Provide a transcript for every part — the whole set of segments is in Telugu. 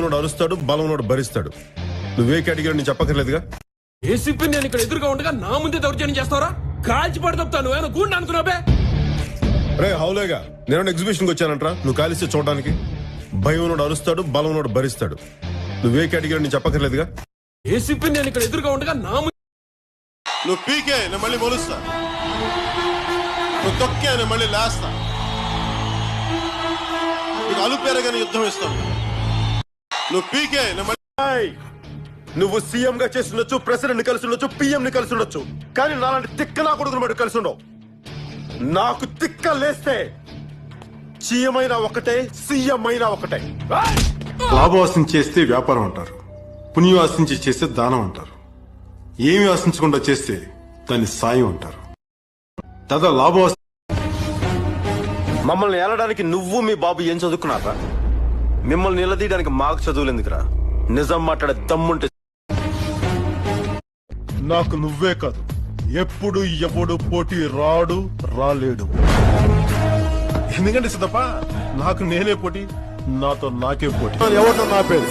ఉన్నోడు అరుస్తాడు బలం ఉన్నోడు భరిస్తాడు. నువ్వే కేటగిరీ నేను చెప్పక్కర్లేదుగా? ఏసీపీ నేను ఇక్కడ ఎదురుగా ఉండగా నా ముందే దౌర్జన్యం చేస్తావరా? కాల్చి పడతాను నువ్వేనా గూండి అనుకున్నావే రే హౌలేగా నేను ఎగ్జిబిషన్కి వచ్చానంట్రా నువ్వు కాలిస్తే చూడడానికి. భయం ఉన్నోడు అరుస్తాడు బలం ఉన్నోడు భరిస్తాడు. నువ్వే కేటగిరీ నేను చెప్పక్కర్లేదుగా? ఏసీపీ నేను ఇక్కడ ఎదురుగా ఉండగా నా ముందే నువ్వు పీకే నేను మళ్ళీ మొలుస్తా. నువ్వు తొక్కే నేను మళ్ళీ లేస్తా. నీకు అలుపేరగానే యుద్ధం ఇస్తాను నువ్వు పీకే! నువ్వు సీఎం గా చేసి ఉండొచ్చు ప్రెసిడెంట్ కలిసి ఉండొచ్చు పిఎం ని కలిసి ఉండొచ్చు. కానీ నాలాంటి తిక్క నా కొడుకుని బట్టి కలిసి ఉండవు. నాకు తిక్క లేస్తే సీఎం అయినా ఒకటే సీఎం అయినా ఒకటే. లాభం ఆశించి చేస్తే వ్యాపారం అంటారు. పుణ్యం ఆశించి చేస్తే దానం అంటారు. ఏమి ఆశించకుండా చేస్తే దాన్ని సాయం అంటారు. దాదా లాభం మమ్మల్ని ఏలడానికి నువ్వు మీ బాబు ఏం చదువుకున్నారా? మిమ్మల్ని నిలదీయడానికి మాకు చదువులు ఎందుకురా? నిజం మాట్లాడే దమ్ముంటే నాకు నువ్వే కాదు. ఎప్పుడు ఎవడు పోటీ రాడు రాలేడు. ఎందుకంటే సిద్ధప్ప? నాకు నేనే పోటీ నాతో నాకే పోటీ. ఎవరు నాపేది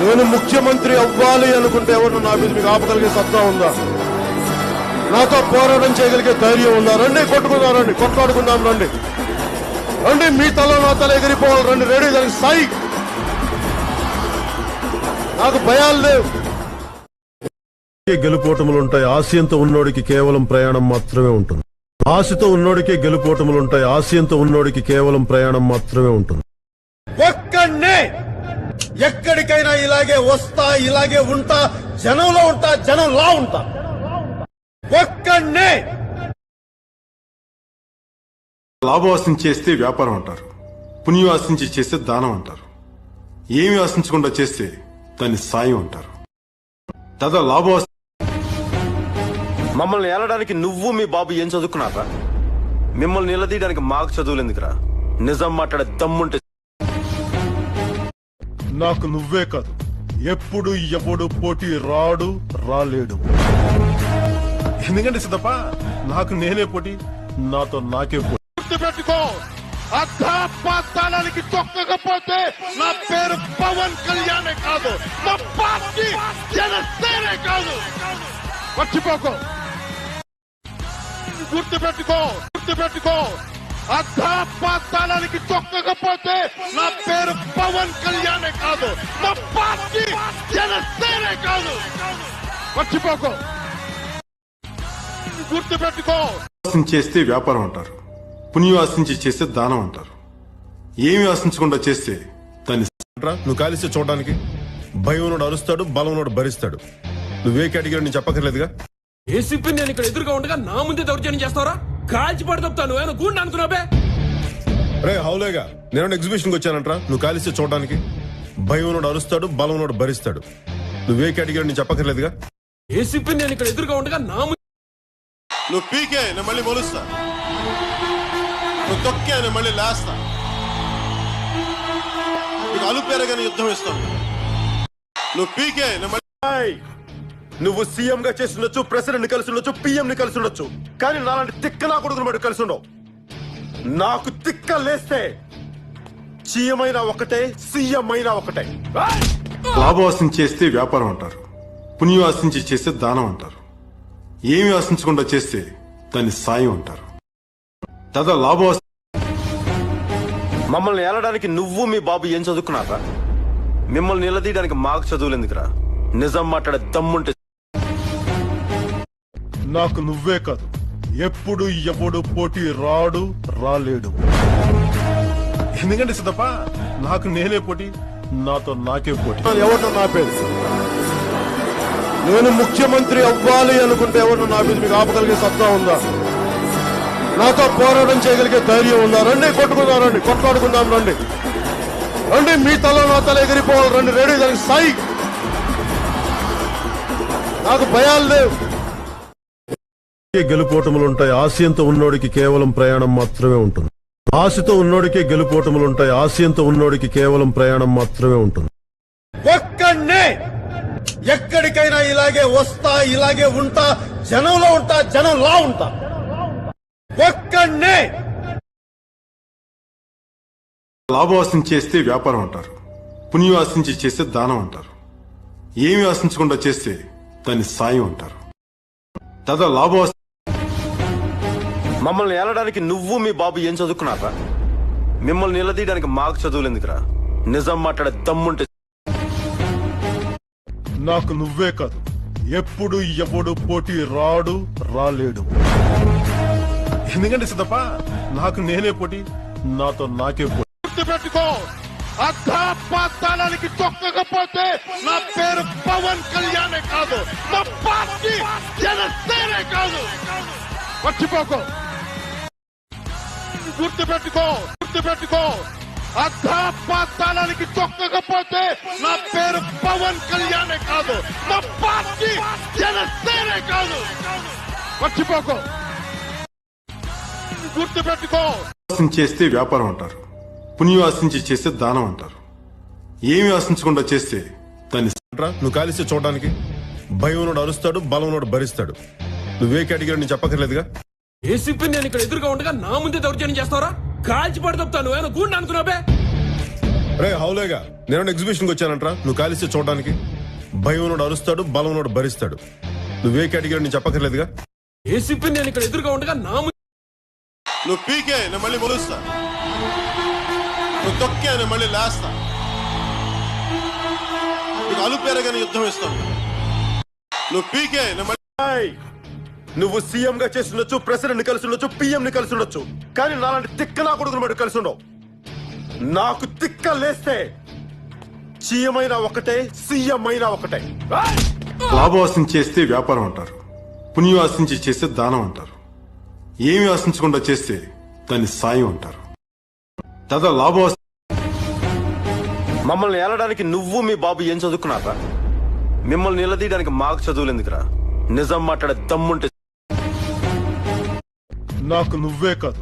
నేను ముఖ్యమంత్రి అవ్వాలి అనుకుంటే ఎవరు నాపేది మీకు ఆపగలిగే సత్తా ఉందా? నాతో పోరాటం చేయగలిగే ధైర్యం ఉందా? రండి కొట్టుకుందాం రండి కొట్లాడుకుందాం రండి. రండి మీ తల నా తల ఎగిరిపోవాలి. రండి రెడీ దానికి సాయి నాకు భయాలు లేవు. గెలుపోటములుంటాయి ఆశయంతో ఉన్నోడికి కేవలం ప్రయాణం మాత్రమే ఉంటుంది. ఆశతో ఉన్నోడికే గెలుపోటములుంటాయి ఆశయంతో ఉన్నోడికి కేవలం ప్రయాణం మాత్రమే ఉంటుంది. ఒక్కడే ఎక్కడికైనా ఇలాగే వస్తా ఇలాగే ఉంటా జనంలో ఉంటా జనంలా ఉంటా. ఒక్కడే లాభం ఆశించి చేస్తే వ్యాపారం అంటారు. పుణ్యం ఆశించి చేస్తే దానం అంటారు. ఏమి ఆశించకుండా చేస్తే దాన్ని సాయం అంటారు. దాదా లాభం ఆశ- మమ్మల్ని ఏలడానికి నువ్వు మీ బాబు ఏం చదువుకున్నారా? మిమ్మల్ని నిలదీయడానికి మాకు చదువులు ఎందుకురా? నిజం మాట్లాడే దమ్ముంటే నాకు నువ్వే కాదు. ఎప్పుడు ఎవడు పోటీ రాడు రాలేడు. ఎందుకంటే సిద్ధప్ప నాకు నేనే పోటీ నాతో నాకే పోటీ. గుర్తుపెట్టుకో అర్ధపాతాళానికి తొక్కకపోతే నా పేరు పవన్ కళ్యాణే కాదు. నా పార్టీ జనసేనే కాదు. మర్చిపోకో. గుర్తుపెట్టుకో గుర్తుపెట్టుకో. అర్ధపాతాళానికి తొక్కకపోతే నా పేరు పవన్ కళ్యాణే కాదు. నా పార్టీ జనసేనే కాదు. మర్చిపోకో. గుర్తుపెట్టుకో. ఆశించి చేస్తే వ్యాపారం అంటారు. పుణ్యం ఆశించి చేస్తే దానం అంటారు. ఏమి ఆశించకుండా చేస్తే దాన్ని రా, నువ్వు కాలిస్తే చూడడానికి. భయం ఉన్నోడు అరుస్తాడు బలం ఉన్నోడు భరిస్తాడు. నువ్వే కేటగిరీ నేను చెప్పక్కర్లేదుగా? ఏసీపీ నేను ఇక్కడ ఎదురుగా ఉండగా నా ముందే దౌర్జన్యం చేస్తావరా? కాల్చి పడతాను నువ్వేనా గూండి అనుకున్నావే రే హౌలేగా నేను ఎగ్జిబిషన్కి వచ్చానంట్రా నువ్వు కాలిస్తే చూడడానికి. భయం ఉన్నోడు అరుస్తాడు బలం ఉన్నోడు భరిస్తాడు. నువ్వే కేటగిరీ నేను చెప్పక్కర్లేదుగా? ఏసీపీ నేను ఇక్కడ ఎదురుగా ఉండగా నా ముందే నువ్వు పీకే నేను మళ్ళీ మొలుస్తా. నువ్వు తొక్కే నేను మళ్ళీ లేస్తా. నీకు అలుపేరగానే యుద్ధం ఇస్తాను. నువ్వు పీకే నేను మళ్ళీ! నువ్వు సీఎం గా చేసి ఉండొచ్చు ప్రెసిడెంట్ కలిసి ఉండొచ్చు పిఎం ని కలిసి ఉండొచ్చు కానీ నాలాంటి తిక్క నా కొడుకుని బట్టి కలిసి ఉండవు. నాకు తిక్క లేస్తే సీఎం అయినా ఒకటే సీఎం అయినా ఒకటే. లాభం ఆశించి చేస్తే వ్యాపారం అంటారు. పుణ్యం ఆశించి చేస్తే దానం అంటారు. ఏమి ఆశించకుండా చేస్తే దాన్ని సాయం అంటారు. దాదా లాభం మమ్మల్ని ఏలడానికి నువ్వు మీ బాబు ఏం చదువుకున్నారా మిమ్మల్ని నిలదీయడానికి మాకు చదువులు ఎందుకురా? నిజం మాట్లాడే దమ్ముంటే నాకు నువ్వే కాదు. ఎప్పుడు ఎవడు పోటీ రాడు రాలేడు. ఎందుకంటే సిద్ధప్ప? నాకు నేనే పోటీ నాతో నాకే పోటీ. ఎవరు నాపేది నేను ముఖ్యమంత్రి అవ్వాలి అనుకుంటే ఎవరు నాపేది మీకు ఆపగలిగే సత్తా ఉందా? నాతో పోరాటం చేయగలిగే ధైర్యం ఉందా? రండి కొట్టుకుందాం రండి కొట్లాడుకుందాం రండి. రండి మీ తల నా తల ఎగిరిపోవాలి రండి రెడీ దానికి సాయి. నాకు భయాలు లేవు. గెలుపోటములుంటాయి ఆశయంతో ఉన్నోడికి కేవలం ప్రయాణం మాత్రమే ఉంటుంది. ఆశతో ఉన్నోడికే గెలుపోటములుంటాయి ఆశయంతో ఉన్నోడికి కేవలం ప్రయాణం మాత్రమే ఉంటుంది. ఒక్కడే ఎక్కడికైనా ఇలాగే వస్తా ఇలాగే ఉంటా జనంలో ఉంటా జనంలా ఉంటా. ఒక్కడే లాభం ఆశించి చేస్తే వ్యాపారం అంటారు. పుణ్యం ఆశించి చేస్తే దానం అంటారు. ఏమి ఆశించకుండా చేస్తే దాన్ని సాయం అంటారు. తద లాభం మమ్మల్ని ఏలడానికి నువ్వు మీ బాబు ఏం చదువుకున్నారా? మిమ్మల్ని నిలదీయడానికి మాకు చదువులు ఎందుకురా? నిజం మాట్లాడే దమ్ముంటే నాకు నువ్వే కాదు. ఎప్పుడు ఎవడు పోటీ రాడు రాలేడు. ఎందుకంటే సిద్ధప్ప నాకు నేనే పోటీ నాతో నాకే పోటీ. గుర్తుపెట్టుకో అర్థాపాతాళానికి తొక్కకపోతే నా పేరు పవన్ కళ్యాణే కాదు నా పార్టీ జనసేనే కాదు. మర్చిపోకో. గుర్తుపెట్టుకో గుర్తుపెట్టుకో అర్ధా పాతాళానికి తొక్కకపోతే నా పేరు పవన్ కళ్యాణే కాదు నా పార్టీ జనసేనే కాదు. మర్చిపోకో. గుర్తుపెట్టుకో చేస్తే వ్యాపారం అంటారు. పుణ్యం ఆశించి చేస్తే దానం అంటారు. ఏమి ఆశించకుండా చేస్తే దాన్ని నువ్వు కాలిస్తే చూడడానికి. భయం ఉన్నోడు అరుస్తాడు బలం ఉన్నోడు భరిస్తాడు. నువ్వే కేటగిరీ నేను చెప్పక్కర్లేదుగా. ఏసీపీ నేను ఇక్కడ ఎదురుగా ఉండగా నా ముందే దౌర్జన్యం చేస్తావరా? కాల్చి పడదొప్తా నువ్వేనా గూండి అనుకున్నావే రే హౌలేగా. నేను ఎగ్జిబిషన్కి వచ్చానంట్రా? నువ్వు కాలిస్తే చూడడానికి. భయం ఉన్నోడు అరుస్తాడు బలం ఉన్నోడు భరిస్తాడు. నువ్వే కేటగిరీ నేను చెప్పక్కర్లేదుగా. ఏసీపీ నేను ఇక్కడ ఎదురుగా ఉండగా నా ముందే నువ్వు పీకే నేను మళ్ళీ మొలుస్తా. నువ్వు తొక్కే నేను మళ్ళీ లేస్తా. నీకు అలుపేరగానే యుద్ధం ఇస్తాను. నువ్వు పీకే నేను మళ్ళీ! నువ్వు సీఎం గా చేసి ఉండొచ్చు ప్రెసిడెంట్ కలిసి ఉండొచ్చు పిఎం ని కలిసి ఉండొచ్చు. కానీ నాలాంటి తిక్క నా కొడుకుని మటు కలిసి ఉండవు. నాకు తిక్క లేస్తే సీఎం అయినా ఒకటే సీఎం అయినా ఒకటే. లాభం ఆశించి చేస్తే వ్యాపారం అంటారు. పుణ్యం ఆశించి చేస్తే దానం అంటారు. ఏమి ఆశించకుండా చేస్తే దాన్ని సాయం అంటారు. తద లాభం మమ్మల్ని ఏలడానికి నువ్వు మీ బాబు ఏం చదువుకున్నారా? మిమ్మల్ని నిలదీయడానికి మాకు చదువులు ఎందుకురా? నిజం మాట్లాడే దమ్ముంటే నాకు నువ్వే కాదు.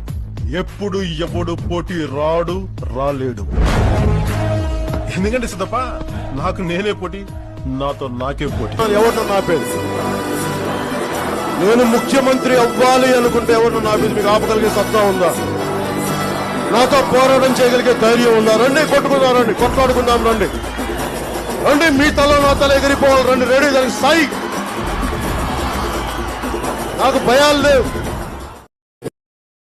ఎప్పుడు ఎవడు పోటీ రాడు రాలేడు. ఎందుకంటే సిద్ధప్ప నాకు నేనే పోటీ నాతో నాకే పోటీ. ఎవరు నా పేరు? నేను ముఖ్యమంత్రి అవ్వాలి అనుకుంటే ఎవరు నా మీద మీకు ఆపగలిగే సత్తా ఉందా? నాతో పోరాటం చేయగలిగే ధైర్యం ఉందా? రండి కొట్టుకుందాం రండి కొట్లాడుకుందాం రండి. రండి మీ తల నా తల ఎగిరిపోవాలి రండి రెడీ దానికి సాయి నాకు భయాలు లేవు.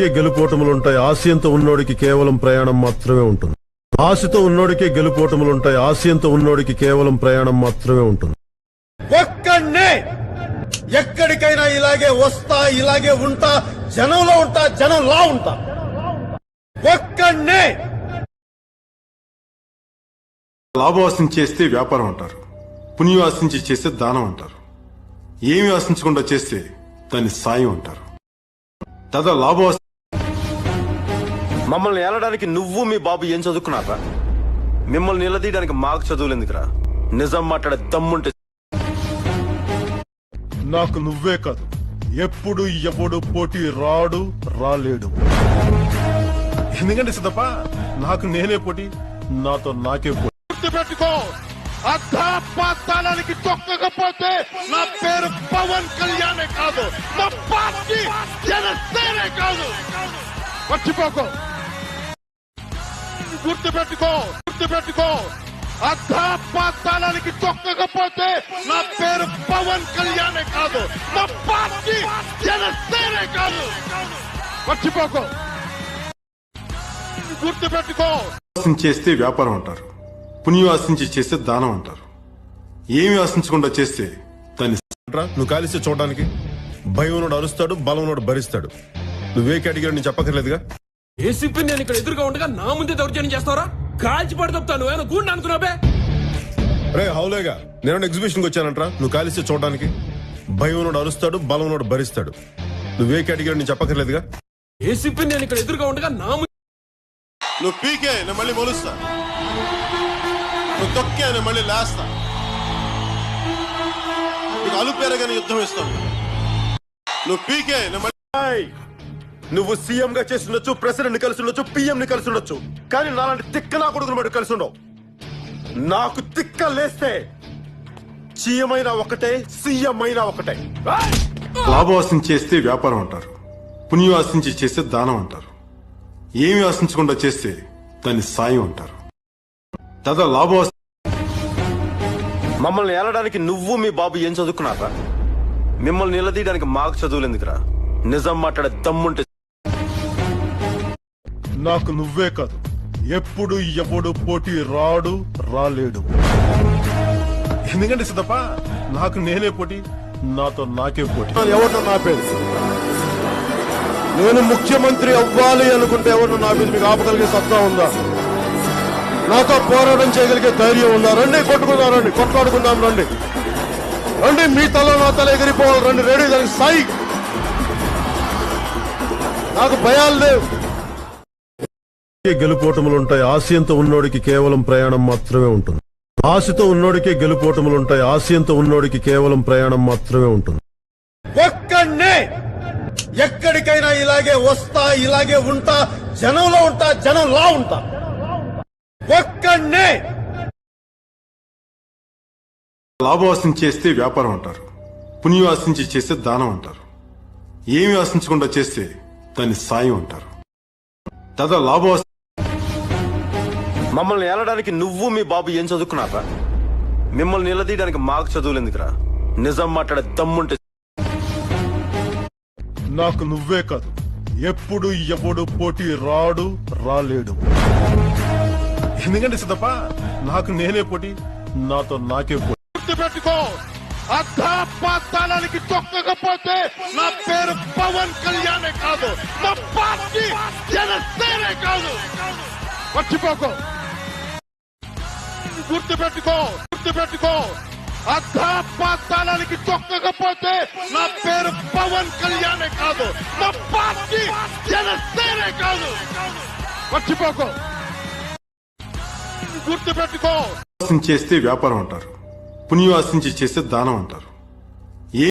గెలుపోటములుంటాయి? ఆశయంతో ఉన్నోడికి కేవలం ప్రయాణం మాత్రమే ఉంటుంది. ఆశతో ఉన్నోడికే గెలుపోటములుంటాయి. ఆశయంతో ఉన్నోడికి కేవలం ప్రయాణం మాత్రమే ఉంటుంది. ఎక్కడికైనా ఇలాగే వస్తా ఇలాగే ఉంటా జనంలో ఉంటా జనంలా ఉంటా. ఒక్కడే లాభం ఆశించి చేస్తే వ్యాపారం అంటారు పుణ్యం ఆశించి చేస్తే దానం అంటారు ఏమి ఆశించకుండా చేస్తే దాన్ని సాయం అంటారు. తద లాభం ఆశ- మమ్మల్ని ఏలడానికి నువ్వు మీ బాబు ఏం చదువుకున్నారా? మిమ్మల్ని నిలదీయడానికి మాకు చదువులు ఎందుకురా నిజం మాట్లాడే దమ్ముంటే నాకు నువ్వే కాదు. ఎప్పుడు ఎవడు పోటీ రాడు రాలేడు. ఎందుకంటే సిద్ధప్ప నాకు నేనే పోటీ నాతో నాకే పోటీ. గుర్తుపెట్టుకో అర్ధా తొక్కకపోతే నా పేరు పవన్ కళ్యాణే కాదు. నా పార్టీ జనసేనే కాదు. మర్చిపోకో. గుర్తుపెట్టుకో గుర్తుపెట్టుకో. అర్ధా పాతాళానికి తొక్కకపోతే నా పేరు పవన్ కళ్యాణే కాదు. నా పార్టీ జనసేనే కాదు. మర్చిపోకో. గుర్తుపెట్టుకో. చేస్తే వ్యాపారం అంటారు. పుణ్యం ఆశించి చేస్తే దానం అంటారు. ఏమి ఆశించకుండా చేస్తే దాన్ని నువ్వు కాలిస్తే చూడడానికి. భయం ఉన్నోడు అరుస్తాడు బలం ఉన్నోడు భరిస్తాడు. నువ్వే కేటగిరీ నేను చెప్పక్కర్లేదుగా? ఏసీపీ నేను ఇక్కడ ఎదురుగా ఉండగా నా ముందే దౌర్జన్యం చేస్తావరా? కాల్చి పడదొప్తా నువ్వేనా గూండి అనుకున్నావే రే హౌలేగా నేను ఎగ్జిబిషన్కి వచ్చానంట్రా. నువ్వు కాలిస్తే చూడడానికి. భయం ఉన్నోడు అరుస్తాడు బలం ఉన్నోడు భరిస్తాడు. నువ్వే కేటగిరీ నేను చెప్పక్కర్లేదుగా. ఏసీపీ నేను ఇక్కడ ఎదురుగా ఉండగా నా నువ్వు పీకే నేను మళ్ళీ మొలుస్తా. నువ్వు తొక్కే నేను మళ్ళీ లేస్తా. నీకు అలుపేరగానే యుద్ధం ఇస్తాను నువ్వు పీకే నేను మళ్ళీ! నువ్వు సీఎం గా చేసి ఉండొచ్చు ప్రెసిడెంట్ కలిసి ఉండొచ్చు పిఎం ని కలిసి ఉండొచ్చు. కానీ నాలాంటి తిక్క నా కొడుకుని కలిసి ఉండవు. నాకు తిక్క లేస్తే సీఎం అయినా ఒకటే సీఎం అయినా ఒకటే. లాభం ఆశించి చేస్తే వ్యాపారం అంటారు. పుణ్యం ఆశించి చేస్తే దానం అంటారు. ఏమి ఆశించకుండా చేస్తే దాన్ని సాయం అంటారు. తద లాభం మమ్మల్ని ఏలడానికి నువ్వు మీ బాబు ఏం చదువుకున్నారా? మిమ్మల్ని నిలదీయడానికి మాకు చదువులు ఎందుకురా? నిజం మాట్లాడే దమ్ముంటే నాకు నువ్వే కాదు. ఎప్పుడు ఎవడు పోటీ రాడు రాలేడు. ఎందుకంటే సిద్ధప్ప? నాకు నేనే పోటీ నాతో నాకే పోటీ. నా నాపేది నేను ముఖ్యమంత్రి అవ్వాలి అనుకుంటే ఎవరిని నాపేది మీకు ఆపగలిగే సత్తా ఉందా? నాతో పోరాటం చేయగలిగే ధైర్యం ఉందా? రండి కొట్టుకుందాం రండి కొట్లాడుకుందాం రండి. రండి మీ తల నా తల ఎగిరిపోవాలి రండి రెడీ దానికి సాయి. నాకు భయాలు లేవు. గెలుపోటములు ఉంటాయి ఆశయంతో ఉన్నోడికి కేవలం ప్రయాణం మాత్రమే ఉంటుంది. ఆశతో ఉన్నోడికే గెలుపోటములు ఉంటాయి ఆశయంతో ఉన్నోడికి కేవలం ప్రయాణం మాత్రమే ఉంటుంది. ఒక్కడే ఎక్కడికైనా ఇలాగే వస్తా ఇలాగే ఉంటా జనంలో ఉంటా జనంలా ఉంటా. ఒక్కడే లాభం ఆశించి చేస్తే వ్యాపారం అంటారు. పుణ్యం ఆశించి చేస్తే దానం అంటారు. ఏమి ఆశించకుండా చేస్తే దాన్ని సాయం అంటారు. తద లాభం మమ్మల్ని ఏలడానికి నువ్వు మీ బాబు ఏం చదువుకున్నారా మిమ్మల్ని నిలదీయడానికి మాకు చదువులు ఎందుకురా? నిజం మాట్లాడే దమ్ముంటే నాకు నువ్వే కాదు. ఎప్పుడు ఎవడు పోటీ రాడు రాలేడు. ఎందుకంటే సిద్ధప్ప? నాకు నేనే పోటీ నాతో నాకే పోటీ. గుర్తుపెట్టుకో తొక్కకపోతే నా పేరు పవన్ కళ్యాణే కాదు నా పార్టీ జనసేనే కాదు. మర్చిపోకో. గుర్తుపెట్టుకో గుర్తుపెట్టుకో అర్ధపాతాళానికి తొక్కకపోతే నా పేరు పవన్ కళ్యాణే కాదు నా పార్టీ జనసేనే కాదు. మర్చిపోకో. గుర్తుపెట్టుకో ఆశించి చేస్తే వ్యాపారం అంటారు పుణ్యం ఆశించి చేస్తే దానం అంటారు.